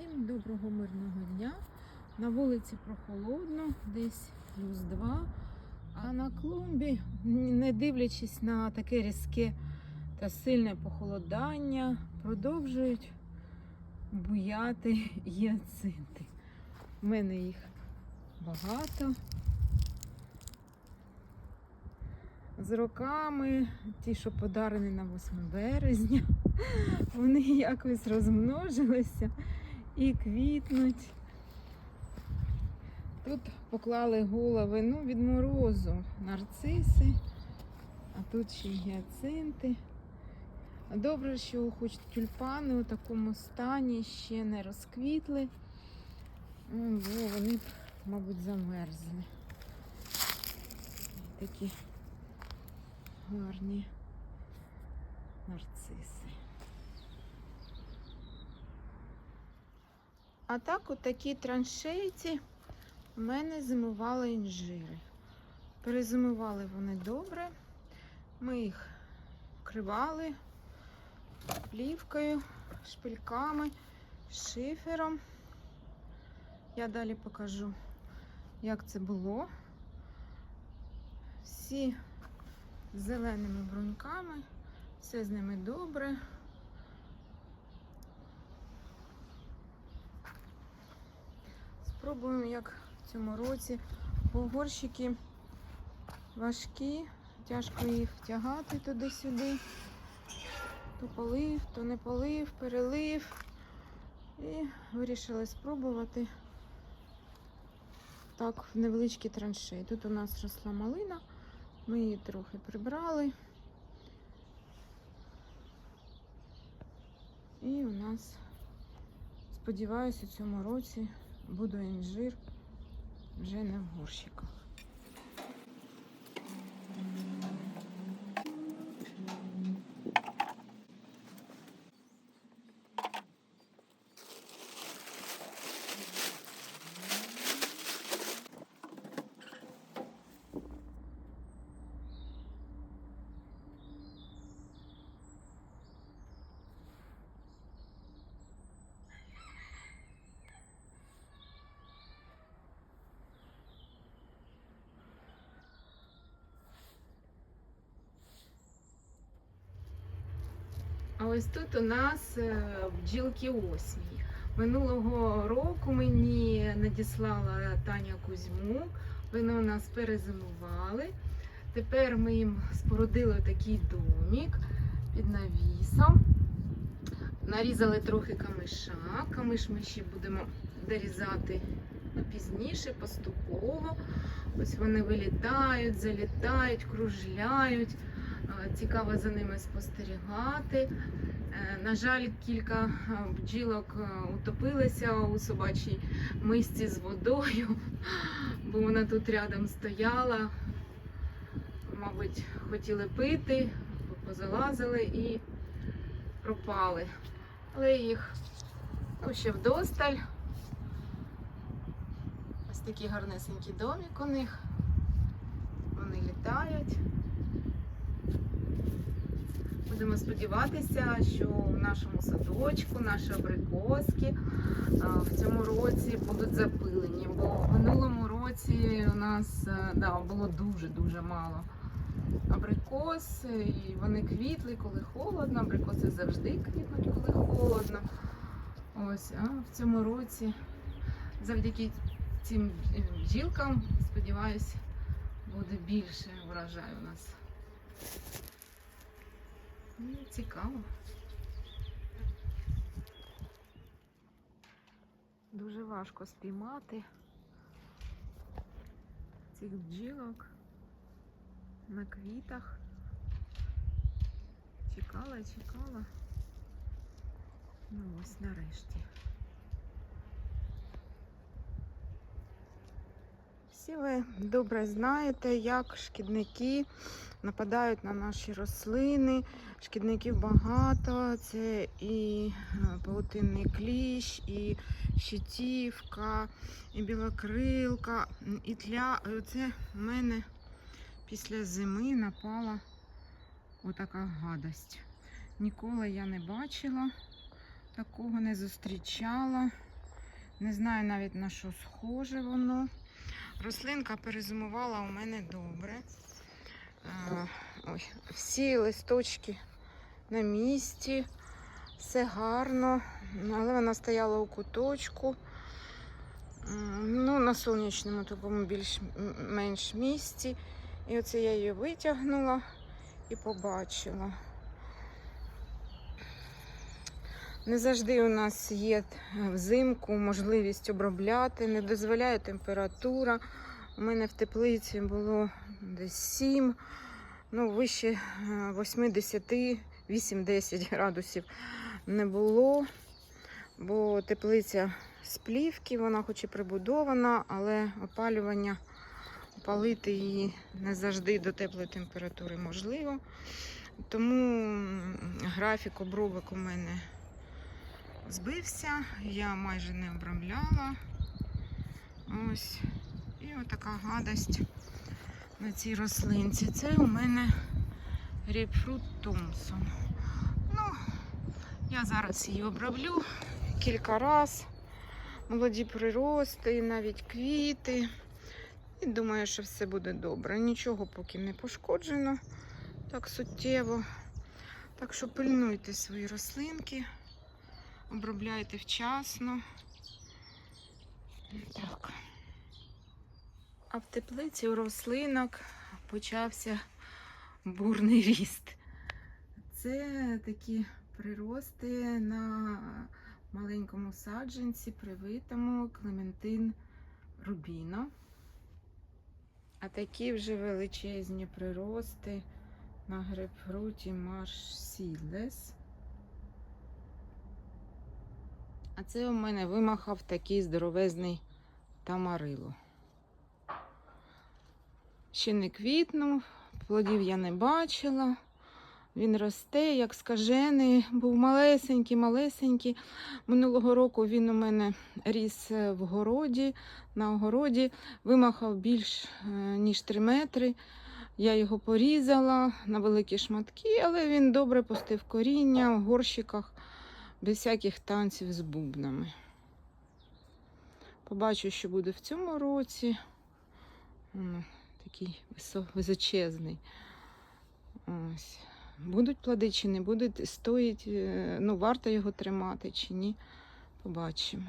Всім доброго мирного дня. На вулиці прохолодно, десь плюс 2. А на клумбі, не дивлячись на таке різке та сильне похолодання, продовжують буяти гіацинти. У мене їх багато. З роками, ті, що подарені на 8 березня, вони якось розмножилися і квітнуть. Тут поклали голови ну, від морозу нарциси, а тут ще гіацинти. Добре, що хоч тюльпани у такому стані ще не розквітли, бо вони мабуть, замерзли. Такі гарні нарциси. А так, у такій траншейці у мене зимували інжири. Перезимували вони добре. Ми їх вкривали плівкою, шпильками, шифером. Я далі покажу, як це було. Всі зеленими бруньками, все з ними добре. Спробуємо, як в цьому році. Бо важкі, тяжко їх тягати туди-сюди. То полив, то не полив, перелив. І вирішили спробувати так в невеличкій траншеї. Тут у нас росла малина, ми її трохи прибрали. І у нас, сподіваюся, у цьому році буде інжир вже не в горщиках. А ось тут у нас е, бджілки осінь. Минулого року мені надіслала Таня Кузьму. Вони у нас перезимували. Tепер ми їм спорудили такий домик під навісом. Нарізали трохи камиша. Камиш ми ще будемо дорізати пізніше, поступово. Ось вони вилітають, залітають, кружляють. Цікаво за ними спостерігати. Е, На жаль, кілька е, бджілок е, утопилися у собачій мисці з водою, бо вона тут рядом стояла. Мабуть, хотіли пити, позалазили і пропали. Але їх ну, ще вдосталь. Ось такий гарнесенький домик у них. Вони літають. Будемо сподіватися, що в нашому садочку наші абрикоски в цьому році будуть запилені, бо в минулому році у нас е, да, було дуже-дуже мало абрикос, і вони квітли, коли холодно. Абрикоси завжди квітнуть, коли холодно. Ось, а в цьому році завдяки цим бджілкам, сподіваюся, буде більше врожаю у нас. Ну, Цікаво. Дуже важко спіймати цих бджілок на квітах. Чекала, чекала. Ну ось нарешті. Всі ви добре знаєте, як шкідники нападають на наші рослини. Шкідників багато. Це і е, паутинний кліщ, і щитівка, і білокрилка, і тля. Оце в мене після зими напала отака гадость. Ніколи я не бачила, такого не зустрічала. Не знаю навіть на що схоже воно. Рослинка перезимувала у мене добре. Ой, всі листочки на місці, все гарно, але вона стояла у куточку. Ну, на сонячному такому більш-менш місці. І оце я її витягнула і побачила. Не завжди у нас є взимку можливість обробляти, не дозволяє температура. У мене в теплиці було десь 7, ну вище е, 80-8-10 градусів не було, бо теплиця з плівки, вона хоч і прибудована, але опалювання, опалити її не завжди до теплої температури можливо. Тому графік обробок у мене збився, я майже не обробляла. Ось. І отака гадость на цій рослинці. Це у мене грейпфрут Томсон. Ну, я зараз її оброблю кілька разів. Молоді прирости, навіть квіти. І думаю, що все буде добре. Нічого поки не пошкоджено так суттєво. Так що пильнуйте свої рослинки, обробляйте вчасно. Так. А в теплиці у рослинок почався бурний ріст. Це такі прирости на маленькому саджанці, привитому Клементин Рубіно. А такі вже величезні прирости на грейпфруті Марш Сідлес. А це у мене вимахав такий здоровезний тамарило. Ще не квітнув, плодів я не бачила. Він росте, як скажений, був малесенький, малесенький. Минулого року він у мене ріс е, в городі, на огороді, вимахав більш е, ніж 3 метри. Я його порізала на великі шматки, але він добре пустив коріння в горщиках, без всяких танців з бубнами. Побачу, що буде в цьому році. Такий височезний. Ось. Будуть плоди чи не будуть, стоїть, е, ну, варто його тримати чи ні. Побачимо.